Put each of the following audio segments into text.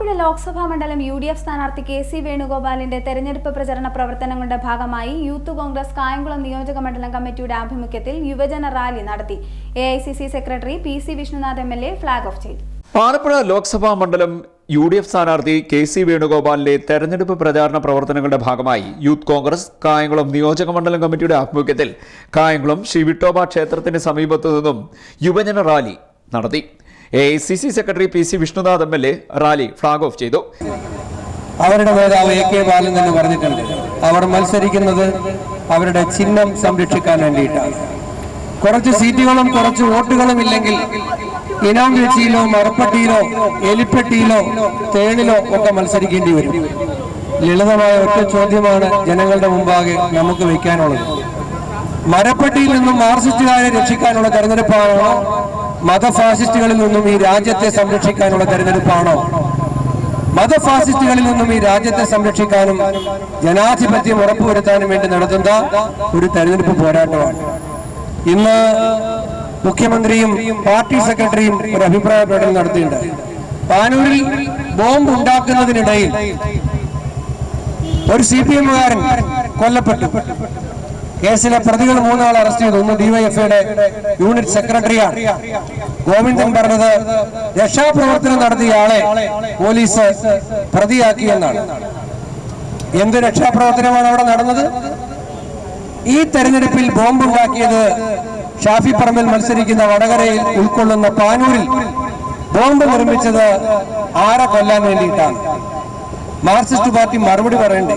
ആലപ്പുഴ ലോക്സഭാ മണ്ഡലം U D F സ്ഥാനാർത്ഥി K C വേണുഗോപാലിന്റെ തെരഞ്ഞെടുപ്പ് പ്രചരണ പ്രവർത്തനങ്ങളുടെ ഭാഗമായി യൂത്ത് കോൺഗ്രസ് കായംകുളം നിയോജക മണ്ഡലം കമ്മിറ്റിയുടെ ആഭിമുഖ്യത്തിൽ യുവജന റാലി നടത്തി. A secretary P C Vishnunath M L A flag off ചെയ്തു. ആലപ്പുഴ ലോക്സഭാ മണ്ഡലം യു ഡി എഫ് സ്ഥാനാർത്ഥി കെ സി വേണുഗോപാലിന്റെ തെരഞ്ഞെടുപ്പ് പ്രചാരണ പ്രവർത്തനങ്ങളുടെ ഭാഗമായി യൂത്ത് കോൺഗ്രസ് കായംകുളം നിയോജക മണ്ഡലം കമ്മിറ്റിയുടെ ആഭിമുഖ്യത്തിൽ കായംകുളം ശ്രീ വിട്ടോബ ക്ഷേത്രത്തിന് സമീപത്തു നിന്നും യുവജന റാലി നടത്തി. A I C C secretary P C Vishnunath M L A rally flag off ചെയ്തു. അവരുടെ നേതാവ് എ കെ ബാലൻ തന്നെ പറഞ്ഞിട്ടുണ്ട്. അവർ മത്സരിക്കുന്നത് അവരുടെ ചിഹ്നം സംരക്ഷിക്കാൻ വേണ്ടിയിട്ടാണ്. കുറച്ച് സീറ്റുകളും കുറച്ച് വോട്ടുകളും ഇല്ലെങ്കിൽ ഇനാം വീഴ്ചയിലോ മറപ്പട്ടിയിലോ എലിപ്പെട്ടിയിലോ തേണിലോ ഒക്കെ മത്സരിക്കേണ്ടി വരും. ലളിതമായ ഒറ്റ ചോദ്യമാണ് ജനങ്ങളുടെ മുമ്പാകെ നമുക്ക് വയ്ക്കാനുള്ളത്. മരപ്പെട്ടിയിൽ നിന്നും മാർസിസ്റ്റുകാരെ രക്ഷിക്കാനുള്ള തെരഞ്ഞെടുപ്പാണോ മതഫാസിസ്റ്റുകളിൽ നിന്നും ഈ രാജ്യത്തെ സംരക്ഷിക്കാനുള്ള തെരഞ്ഞെടുപ്പാണോ? മതഫാസിസ്റ്റുകളിൽ നിന്നും ഈ രാജ്യത്തെ സംരക്ഷിക്കാനും ജനാധിപത്യം ഉറപ്പുവരുത്താനും വേണ്ടി നടത്തുന്ന ഒരു തെരഞ്ഞെടുപ്പ് പോരാട്ടമാണ്. ഇന്ന് മുഖ്യമന്ത്രിയും പാർട്ടി സെക്രട്ടറിയും ഒരു അഭിപ്രായ പ്രകടനം നടത്തിയിട്ടുണ്ട്. പാനൂരിൽ ബോംബ് ഉണ്ടാക്കുന്നതിനിടയിൽ ഒരു സി പി എമ്മുകാരൻ കൊല്ലപ്പെട്ടു. കേസിലെ പ്രതികൾ മൂന്നാൾ അറസ്റ്റ് ചെയ്തു. ഒന്ന് ഡിവൈഎഫ്ഐയുടെ യൂണിറ്റ് സെക്രട്ടറിയാണ്. ഗോവിന്ദൻ പറഞ്ഞത് രക്ഷാപ്രവർത്തനം നടത്തിയ ആളെ പോലീസ് പ്രതിയാക്കി എന്നാണ്. എന്ത് രക്ഷാപ്രവർത്തനമാണ് അവിടെ നടന്നത്? ഈ തെരഞ്ഞെടുപ്പിൽ ബോംബുണ്ടാക്കിയത് ഷാഫി പറമ്പിൽ മത്സരിക്കുന്ന വടകരയിൽ ഉൾക്കൊള്ളുന്ന പാനൂരിൽ ബോംബ് നിർമ്മിച്ചത് ആരെ കൊല്ലാൻ വേണ്ടിയിട്ടാണ്? മാർക്സിസ്റ്റ് പാർട്ടി മറുപടി പറയണ്ടേ?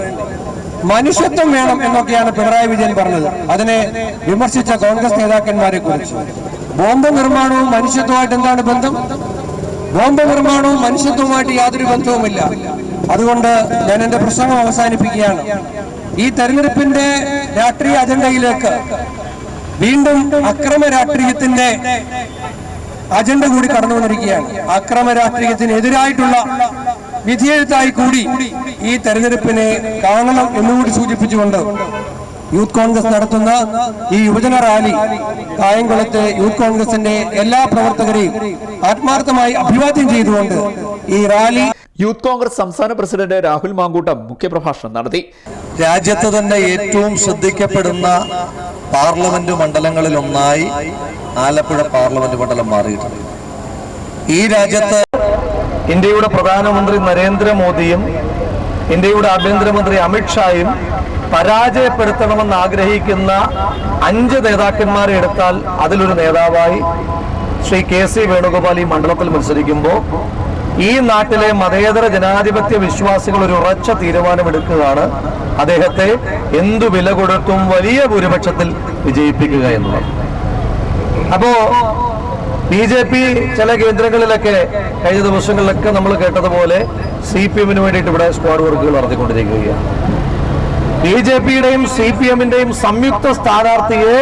മനുഷ്യത്വം വേണം എന്നൊക്കെയാണ് പിണറായി വിജയൻ പറഞ്ഞത്. അതിനെ വിമർശിച്ച കോൺഗ്രസ് നേതാക്കന്മാരെ കുറിച്ച്. ബോംബ് നിർമ്മാണവും മനുഷ്യത്വമായിട്ട് എന്താണ് ബന്ധം? ബോംബ് നിർമ്മാണവും മനുഷ്യത്വമായിട്ട് യാതൊരു ബന്ധവുമില്ല. അതുകൊണ്ട് ഞാൻ എന്റെ പ്രസംഗം അവസാനിപ്പിക്കുകയാണ്. ഈ തെരഞ്ഞെടുപ്പിന്റെ രാഷ്ട്രീയ അജണ്ടയിലേക്ക് വീണ്ടും അക്രമ രാഷ്ട്രീയത്തിന്റെ അജണ്ട കൂടി കടന്നു വന്നിരിക്കുകയാണ് അക്രമ രാഷ്ട്രീയത്തിന് എതിരായിട്ടുള്ള വിധിയെഴുത്തായി കൂടി ഈ തെരഞ്ഞെടുപ്പിനെ കാണണം എന്നുകൂടി സൂചിപ്പിച്ചുകൊണ്ട് യൂത്ത് കോൺഗ്രസ് നടത്തുന്ന ഈ യുവജന റാലി കായംകുളത്തെ യൂത്ത് കോൺഗ്രസിന്റെ എല്ലാ പ്രവർത്തകരെയും ആത്മാർത്ഥമായി അഭിവാദ്യം ചെയ്തുകൊണ്ട് ഈ റാലി യൂത്ത് കോൺഗ്രസ് സംസ്ഥാന പ്രസിഡന്റ് രാഹുൽ മാങ്കൂട്ടം മുഖ്യപ്രഭാഷണം നടത്തി. രാജ്യത്ത് തന്നെ ഏറ്റവും ശ്രദ്ധിക്കപ്പെടുന്ന പാർലമെന്റ് മണ്ഡലങ്ങളിൽ ഒന്നായി ആലപ്പുഴ പാർലമെന്റ് മണ്ഡലം മാറിയിട്ടുണ്ട്. ഈ രാജ്യത്ത് ഇന്ത്യയുടെ പ്രധാനമന്ത്രി നരേന്ദ്രമോദിയും ഇന്ത്യയുടെ ആഭ്യന്തരമന്ത്രി അമിത്ഷായും പരാജയപ്പെടുത്തണമെന്ന് ആഗ്രഹിക്കുന്ന അഞ്ച് നേതാക്കന്മാരെ എടുത്താൽ അതിലൊരു നേതാവായി ശ്രീ കെ സി വേണുഗോപാൽ ഈ മണ്ഡലത്തിൽ മത്സരിക്കുമ്പോൾ ഈ നാട്ടിലെ മതേതര ജനാധിപത്യ വിശ്വാസികൾ ഒരു ഉറച്ച തീരുമാനമെടുക്കുകയാണ്. അദ്ദേഹത്തെ എന്തു വില കൊടുത്തും വലിയ ഭൂരിപക്ഷത്തിൽ വിജയിപ്പിക്കുക എന്നുള്ളത്. അപ്പോ ബി ജെ പി ചില കേന്ദ്രങ്ങളിലൊക്കെ കഴിഞ്ഞ ദിവസങ്ങളിലൊക്കെ നമ്മൾ കേട്ടതുപോലെ സി പി എമ്മിന് വേണ്ടിയിട്ട് ഇവിടെ സ്ക്വാഡ് വർക്കുകൾ നടത്തിക്കൊണ്ടിരിക്കുകയാണ്. ബി ജെ പിയുടെയും സി പി എമ്മിന്റെയും സംയുക്ത സ്ഥാനാർത്ഥിയെ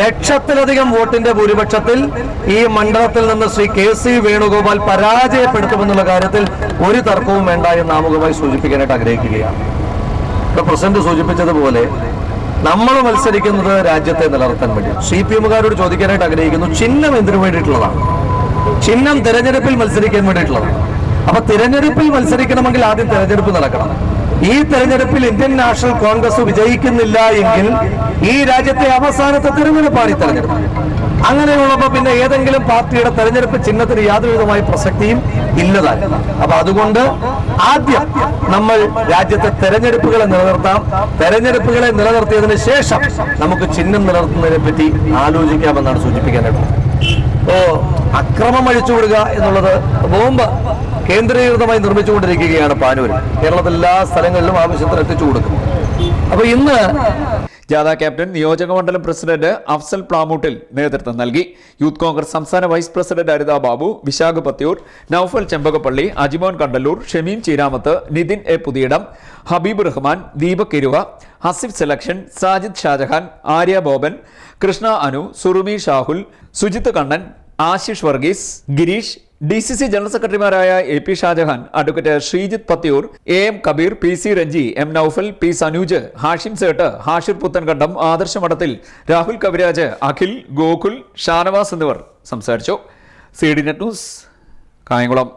ലക്ഷത്തിലധികം വോട്ടിന്റെ ഭൂരിപക്ഷത്തിൽ ഈ മണ്ഡലത്തിൽ നിന്ന് ശ്രീ കെ സി വേണുഗോപാൽ പരാജയപ്പെടുത്തുമെന്നുള്ള കാര്യത്തിൽ ഒരു തർക്കവും വേണ്ട എന്ന് ആമുഖമായി സൂചിപ്പിക്കാനായിട്ട് ആഗ്രഹിക്കുകയാണ്. പ്രസിഡന്റ് സൂചിപ്പിച്ചതുപോലെ നമ്മൾ മത്സരിക്കുന്നത് രാജ്യത്തെ നിലനിർത്താൻ വേണ്ടി. സി പി എമ്മുകാരോട് ചോദിക്കാനായിട്ട് ആഗ്രഹിക്കുന്നു. ചിഹ്നം എന്തിനു വേണ്ടിയിട്ടുള്ളതാണ്? ചിഹ്നം തിരഞ്ഞെടുപ്പിൽ മത്സരിക്കാൻ വേണ്ടിയിട്ടുള്ളതാണ്. അപ്പൊ തിരഞ്ഞെടുപ്പിൽ മത്സരിക്കണമെങ്കിൽ ആദ്യം തിരഞ്ഞെടുപ്പ് നടക്കണം. ഈ തെരഞ്ഞെടുപ്പിൽ ഇന്ത്യൻ നാഷണൽ കോൺഗ്രസ് വിജയിക്കുന്നില്ല എങ്കിൽ ഈ രാജ്യത്തെ അവസാനത്തെ തെരഞ്ഞെടുപ്പാണ് ഈ തെരഞ്ഞെടുപ്പ്. അങ്ങനെയുള്ളപ്പോ പിന്നെ ഏതെങ്കിലും പാർട്ടിയുടെ തെരഞ്ഞെടുപ്പ് ചിഹ്നത്തിന് യാതൊരു വിധമായ പ്രസക്തിയും ഇല്ലതാണ് അപ്പൊ അതുകൊണ്ട് ആദ്യം നമ്മൾ രാജ്യത്തെ തെരഞ്ഞെടുപ്പുകളെ നിലനിർത്താം. തെരഞ്ഞെടുപ്പുകളെ നിലനിർത്തിയതിനു ശേഷം നമുക്ക് ചിഹ്നം നിലനിർത്തുന്നതിനെ പറ്റി ആലോചിക്കാമെന്നാണ് സൂചിപ്പിക്കാനായിട്ടുള്ളത്. അപ്പോ അക്രമം അഴിച്ചുവിടുക എന്നുള്ളത് ബോംബ് കേന്ദ്രീകൃതമായി നിർമ്മിച്ചുകൊണ്ടിരിക്കുകയാണ് പാനൂർ കേരളത്തിലെ എല്ലാ സ്ഥലങ്ങളിലും ആവശ്യത്തിന് എത്തിച്ചു കൊടുക്കും. അപ്പൊ ഇന്ന് ജാഥ ക്യാപ്റ്റൻ നിയോജക മണ്ഡലം പ്രസിഡന്റ് അഫ്സൽ പ്ലാമൂട്ടിൽ നേതൃത്വം നൽകി. യൂത്ത് കോൺഗ്രസ് സംസ്ഥാന vice president Aritha Babu Vishakh Pathiyoor Noufal Chembakappally Ajimon Kandallur Shameem Cheeramath Nithin A Puthiyidam Habeeb Rahman Deepak Kiruva Hasif selection Sajid Shajahan Arya Boban Krishna Anu Surumi Shahul Sujith Kannan Ashish Varghese Gireesh D C C general സെക്രട്ടറിമാരായ A P Shajahan advocate Sreejith Pathiyoor A M Kabeer P C Renji M Noufal P Sanuj Hashim Sait Hashir Puthenkandam Adarsh Madathil Rahul Kaviraj Akhil Gokul Shanavas എന്നിവർ സംസാരിച്ചു. C D net news Kayamkulam.